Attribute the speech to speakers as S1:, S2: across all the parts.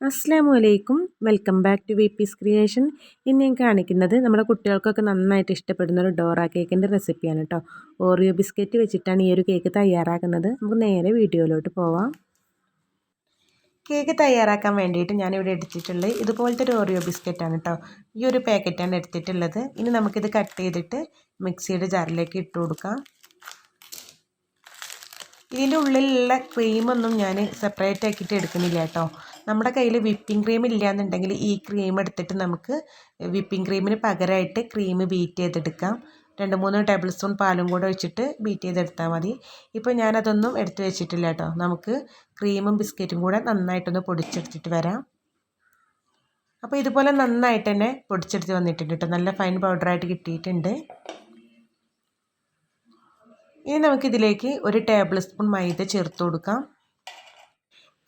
S1: അസ്സാം വലൈക്കും welcome back to V peace creation ഇന്ന് ഞാൻ കാണിക്കുന്നത് നമ്മുടെ കുട്ടികൾക്കൊക്കെ നന്നായിട്ട് ഇഷ്ടപ്പെടുന്ന ഒരു ഡോറ കേക്കിന്റെ റെസിപ്പിയാണ് കേട്ടോ. ഓറിയോ ബിസ്ക്കറ്റ് വെച്ചിട്ടാണ് ഈ ഒരു കേക്ക് തയ്യാറാക്കുന്നത്. നമുക്ക് നേരെ വീഡിയോയിലോട്ട് പോവാം. കേക്ക് തയ്യാറാക്കാൻ വേണ്ടിയിട്ട് ഞാനിവിടെ എടുത്തിട്ടുള്ളത് ഇതുപോലത്തെ ഒരു ഓറിയോ ബിസ്ക്കറ്റാണ് കേട്ടോ. ഈ ഒരു പാക്കറ്റാണ് എടുത്തിട്ടുള്ളത്. ഇനി നമുക്കിത് കട്ട് ചെയ്തിട്ട് മിക്സിയുടെ ജാറിലേക്ക് ഇട്ട് കൊടുക്കാം. ഇതിന്റെ ഉള്ളിലുള്ള ക്രീമൊന്നും ഞാൻ സെപ്പറേറ്റ് ആക്കിയിട്ട് എടുക്കുന്നില്ല കേട്ടോ. നമ്മുടെ കയ്യിൽ വിപ്പിംഗ് ക്രീം ഇല്ലയെന്നുണ്ടെങ്കിൽ ഈ ക്രീം എടുത്തിട്ട് നമുക്ക് വിപ്പിംഗ് ക്രീമിന് പകരമായിട്ട് ക്രീം ബീറ്റ് ചെയ്തെടുക്കാം. രണ്ട് മൂന്ന് ടേബിൾ സ്പൂൺ പാലും കൂടെ ഒഴിച്ചിട്ട് ബീറ്റ് ചെയ്തെടുത്താൽ മതി. ഇപ്പോൾ ഞാനതൊന്നും എടുത്ത് വെച്ചിട്ടില്ല കേട്ടോ. നമുക്ക് ക്രീമും ബിസ്ക്കറ്റും കൂടെ നന്നായിട്ടൊന്ന് പൊടിച്ചെടുത്തിട്ട് വരാം. അപ്പോൾ ഇതുപോലെ നന്നായിട്ട് തന്നെ പൊടിച്ചെടുത്ത് വന്നിട്ടുണ്ട് കേട്ടോ. നല്ല ഫൈൻ പൗഡറായിട്ട് കിട്ടിയിട്ടുണ്ട്. ഇനി നമുക്കിതിലേക്ക് ഒരു ടേബിൾ സ്പൂൺ മൈദ ചേർത്ത് കൊടുക്കാം.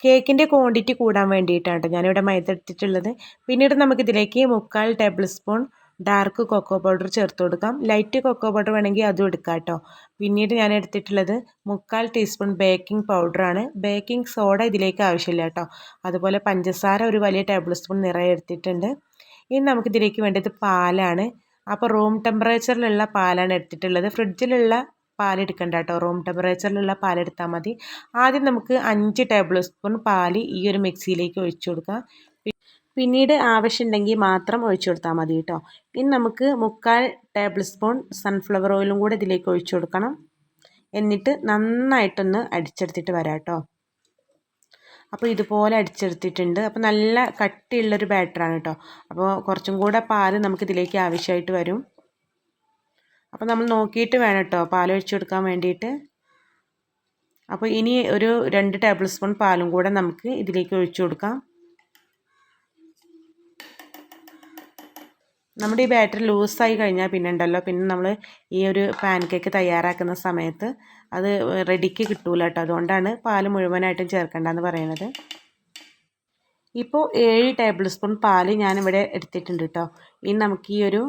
S1: കേക്കിന്റെ ക്വാണ്ടിറ്റി കൂടാൻ വേണ്ടിയിട്ടാണ് ഞാനിവിടെ മൈദ എടുത്തിട്ടുള്ളത് പിന്നീട് നമുക്കിതിലേക്ക് മുക്കാൽ tablespoon dark cocoa powder ചേർത്ത് കൊടുക്കാം. ലൈറ്റ് കൊക്കോ പൗഡർ വേണമെങ്കിൽ അതും എടുക്കാം കേട്ടോ പിന്നീട് ഞാൻ എടുത്തിട്ടുള്ളത് മുക്കാൽ ടീസ്പൂൺ ബേക്കിംഗ് പൗഡറാണ് ബേക്കിംഗ് സോഡ ഇതിലേക്ക് ആവശ്യമില്ല കേട്ടോ അതുപോലെ പഞ്ചസാര ഒരു വലിയ ടേബിൾ സ്പൂൺ നിറയെ എടുത്തിട്ടുണ്ട്. ഇനി നമുക്കിതിലേക്ക് വേണ്ടത് പാലാണ്. അപ്പോൾ റൂം ടെമ്പറേച്ചറിലുള്ള പാലാണ് എടുത്തിട്ടുള്ളത്. ഫ്രിഡ്ജിലുള്ള പാലെടുക്കണ്ട കേട്ടോ റൂം ടെമ്പറേച്ചറിലുള്ള പാലെടുത്താൽ മതി. ആദ്യം നമുക്ക് അഞ്ച് ടേബിൾ സ്പൂൺ പാൽ ഈ ഒരു മിക്സിയിലേക്ക് ഒഴിച്ചു കൊടുക്കാം. പിന്നീട് ആവശ്യമുണ്ടെങ്കിൽ മാത്രം ഒഴിച്ചു കൊടുത്താൽ മതി കേട്ടോ. ഇനി നമുക്ക് മുക്കാൽ ടേബിൾ സ്പൂൺ സൺഫ്ലവർ ഓയിലും കൂടെ ഇതിലേക്ക് ഒഴിച്ചു കൊടുക്കണം. എന്നിട്ട് നന്നായിട്ടൊന്ന് അടിച്ചെടുത്തിട്ട് വരാം കേട്ടോ. അപ്പോൾ ഇതുപോലെ അടിച്ചെടുത്തിട്ടുണ്ട്. അപ്പോൾ നല്ല കട്ടിയുള്ളൊരു ബാറ്ററാണ് കേട്ടോ. അപ്പോൾ കുറച്ചും കൂടെ പാൽ നമുക്ക് ഇതിലേക്ക് ആവശ്യമായിട്ട് വരും. അപ്പോൾ നമ്മൾ നോക്കിയിട്ട് വേണം കേട്ടോ പാൽ ഒഴിച്ചു കൊടുക്കാൻ വേണ്ടിയിട്ട്. അപ്പോൾ ഇനി ഒരു രണ്ട് ടേബിൾ സ്പൂൺ പാലും കൂടെ നമുക്ക് ഇതിലേക്ക് ഒഴിച്ചു കൊടുക്കാം. നമ്മുടെ ഈ ബാറ്റർ ലൂസായി കഴിഞ്ഞാൽ പിന്നെ ഉണ്ടല്ലോ. പിന്നെ നമ്മൾ ഈ ഒരു പാൻ കേക്ക് തയ്യാറാക്കുന്ന സമയത്ത് അത് റെഡിക്ക് കിട്ടൂല കേട്ടോ അതുകൊണ്ടാണ് പാൽ മുഴുവനായിട്ടും ചേർക്കേണ്ടതെന്ന് പറയുന്നത്. ഇപ്പോൾ ഏഴ് ടേബിൾ സ്പൂൺ പാൽ ഞാനിവിടെ എടുത്തിട്ടുണ്ട് കേട്ടോ ഇനി നമുക്ക് ഈ ഒരു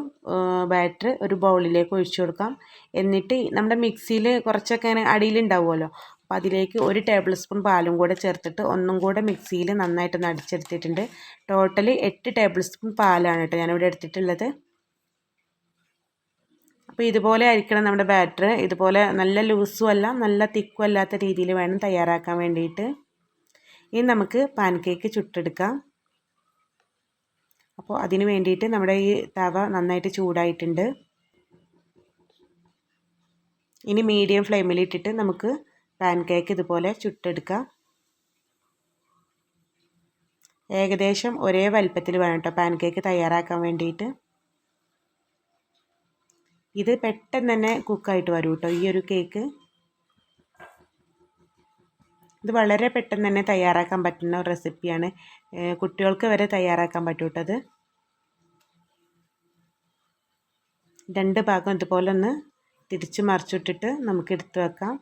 S1: ബാറ്റർ ഒരു ബൗളിലേക്ക് ഒഴിച്ചു കൊടുക്കാം. എന്നിട്ട് നമ്മുടെ മിക്സിയിൽ കുറച്ചൊക്കെ അങ്ങനെ അടിയിലുണ്ടാവുമല്ലോ അപ്പോൾ അതിലേക്ക് ഒരു ടേബിൾ സ്പൂൺ പാലും കൂടെ ചേർത്തിട്ട് ഒന്നും കൂടെ മിക്സിയിൽ നന്നായിട്ടൊന്ന് അടിച്ചെടുത്തിട്ടുണ്ട്. ടോട്ടലി എട്ട് ടേബിൾ സ്പൂൺ പാലാണ് കേട്ടോ ഞാനിവിടെ എടുത്തിട്ടുള്ളത്. അപ്പോൾ ഇതുപോലെ ആയിരിക്കണം നമ്മുടെ ബാറ്റർ ഇതുപോലെ നല്ല ലൂസും അല്ല നല്ല തിക്കും അല്ലാത്ത രീതിയിൽ വേണം തയ്യാറാക്കാൻ വേണ്ടിയിട്ട്. ഇനി നമുക്ക് പാൻ കേക്ക് ചുട്ടെടുക്കാം. അപ്പോൾ അതിന് വേണ്ടിയിട്ട് നമ്മുടെ ഈ തവ നന്നായിട്ട് ചൂടായിട്ടുണ്ട്. ഇനി മീഡിയം ഫ്ലെയിമിൽ ഇട്ടിട്ട് നമുക്ക് പാൻ കേക്ക് ഇതുപോലെ ചുട്ടെടുക്കാം. ഏകദേശം ഒരേ വലിപ്പത്തിൽ വേണം കേട്ടോ പാൻ കേക്ക് തയ്യാറാക്കാൻ വേണ്ടിയിട്ട്. ഇത് പെട്ടെന്ന് തന്നെ കുക്കായിട്ട് വരും കേട്ടോ ഈ ഒരു കേക്ക് ഇത് വളരെ പെട്ടെന്ന് തന്നെ തയ്യാറാക്കാൻ പറ്റുന്ന ഒരു റെസിപ്പിയാണ്. കുട്ടികൾക്ക് വരെ തയ്യാറാക്കാൻ പറ്റൂട്ടത്. രണ്ട് ഭാഗം ഇതുപോലെ ഒന്ന് തിരിച്ച് മറിച്ചിട്ടിട്ട് നമുക്ക് എടുത്തു വെക്കാം.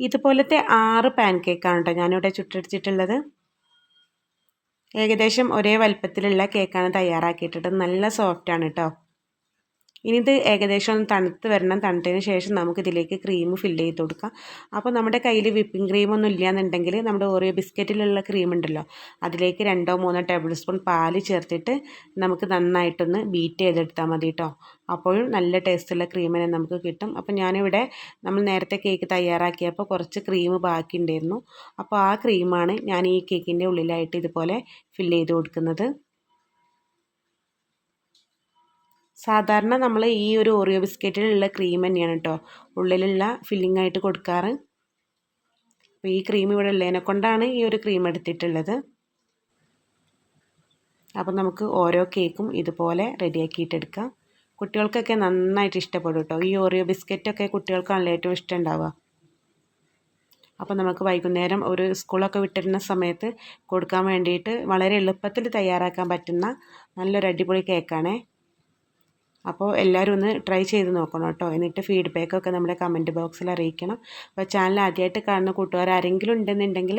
S1: ഇതുപോലത്തെ ആറ് പാൻ കേക്കാണ് കേട്ടോ ഞാനിവിടെ ചുട്ടെടുത്തിട്ടുള്ളത് ഏകദേശം ഒരേ വലുപ്പത്തിലുള്ള കേക്കാണ് തയ്യാറാക്കിയിട്ടിട്ട് നല്ല സോഫ്റ്റാണ് കേട്ടോ ഇനി ഇത് ഏകദേശം ഒന്ന് തണുത്ത് വരണം. തണുത്തതിന് ശേഷം നമുക്ക് ഇതിലേക്ക് ക്രീം ഫില്ല് ചെയ്ത് കൊടുക്കാം. അപ്പോൾ നമ്മുടെ കയ്യിൽ വിപ്പിംഗ് ക്രീം ഒന്നും ഇല്ലയെന്നുണ്ടെങ്കിൽ നമ്മുടെ ഓറിയോ ബിസ്ക്കറ്റിലുള്ള ക്രീം ഉണ്ടല്ലോ അതിലേക്ക് രണ്ടോ മൂന്നോ ടേബിൾ സ്പൂൺ പാൽ ചേർത്തിട്ട് നമുക്ക് നന്നായിട്ടൊന്ന് ബീറ്റ് ചെയ്തെടുത്താൽ മതി കേട്ടോ അപ്പോഴും നല്ല ടേസ്റ്റുള്ള ക്രീമിനെ നമുക്ക് കിട്ടും. അപ്പോൾ ഞാനിവിടെ നമ്മൾ നേരത്തെ കേക്ക് തയ്യാറാക്കിയപ്പോൾ കുറച്ച് ക്രീം ബാക്കി ഉണ്ടായിരുന്നു അപ്പോൾ ആ ക്രീമാണ് ഞാൻ ഈ കേക്കിന്റെ ഉള്ളിലായിട്ട് ഇതുപോലെ ഫില്ല് ചെയ്ത് കൊടുക്കുന്നത്. സാധാരണ നമ്മൾ ഈ ഒരു ഓറിയോ ബിസ്ക്കറ്റിലുള്ള ക്രീം തന്നെയാണ് കേട്ടോ ഉള്ളിലുള്ള ഫില്ലിംഗ് ആയിട്ട് കൊടുക്കാറ്. അപ്പോൾ ഈ ക്രീം ഇവിടെ ഉള്ളതിനെ കൊണ്ടാണ് ഈ ഒരു ക്രീം എടുത്തിട്ടുള്ളത്. അപ്പോൾ നമുക്ക് ഓരോ കേക്കും ഇതുപോലെ റെഡിയാക്കിയിട്ടെടുക്കാം കുട്ടികൾക്കൊക്കെ നന്നായിട്ട് ഇഷ്ടപ്പെടും കേട്ടോ ഈ ഓറിയോ ബിസ്ക്കറ്റൊക്കെ കുട്ടികൾക്കാണല്ലോ ഏറ്റവും ഇഷ്ടം ഉണ്ടാവുക. അപ്പോൾ നമുക്ക് വൈകുന്നേരം ഒരു സ്കൂളൊക്കെ വിട്ടിരുന്ന സമയത്ത് കൊടുക്കാൻ വേണ്ടിയിട്ട് വളരെ എളുപ്പത്തിൽ തയ്യാറാക്കാൻ പറ്റുന്ന നല്ലൊരു അടിപൊളി കേക്കാണേ അപ്പോൾ എല്ലാവരും ഒന്ന് ട്രൈ ചെയ്ത് നോക്കണം കേട്ടോ. എന്നിട്ട് ഫീഡ്ബാക്കൊക്കെ നമ്മുടെ കമന്റ് ബോക്സിൽ അറിയിക്കണം. അപ്പോൾ ചാനൽ ആദ്യമായിട്ട് കാണുന്ന കൂട്ടുകാർ ആരെങ്കിലും ഉണ്ടെന്നുണ്ടെങ്കിൽ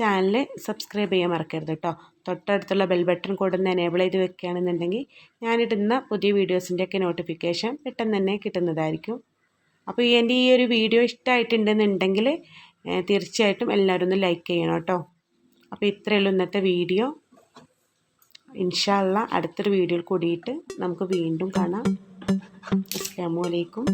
S1: ചാനൽ സബ്സ്ക്രൈബ് ചെയ്യാൻ മറക്കരുത് കേട്ടോ. തൊട്ടടുത്തുള്ള ബെൽ ബട്ടൺ കൂടെ ഒന്ന് എനേബിൾ ചെയ്ത് വെക്കുകയാണെന്നുണ്ടെങ്കിൽ ഞാനിടുന്ന പുതിയ വീഡിയോസിന്റെയൊക്കെ നോട്ടിഫിക്കേഷൻ പെട്ടെന്ന് തന്നെ കിട്ടുന്നതായിരിക്കും. അപ്പോൾ ഈ എന്റെ ഈ ഒരു വീഡിയോ ഇഷ്ടമായിട്ടുണ്ടെന്നുണ്ടെങ്കിൽ തീർച്ചയായിട്ടും എല്ലാവരും ഒന്ന് ലൈക്ക് ചെയ്യണം കേട്ടോ. അപ്പോൾ ഇത്രയുള്ള ഇന്നത്തെ വീഡിയോ ഇൻഷാല്ല അടുത്തൊരു വീഡിയോയിൽ കൂടിയിട്ട് നമുക്ക് വീണ്ടും കാണാം. അസ്ലാമലൈക്കും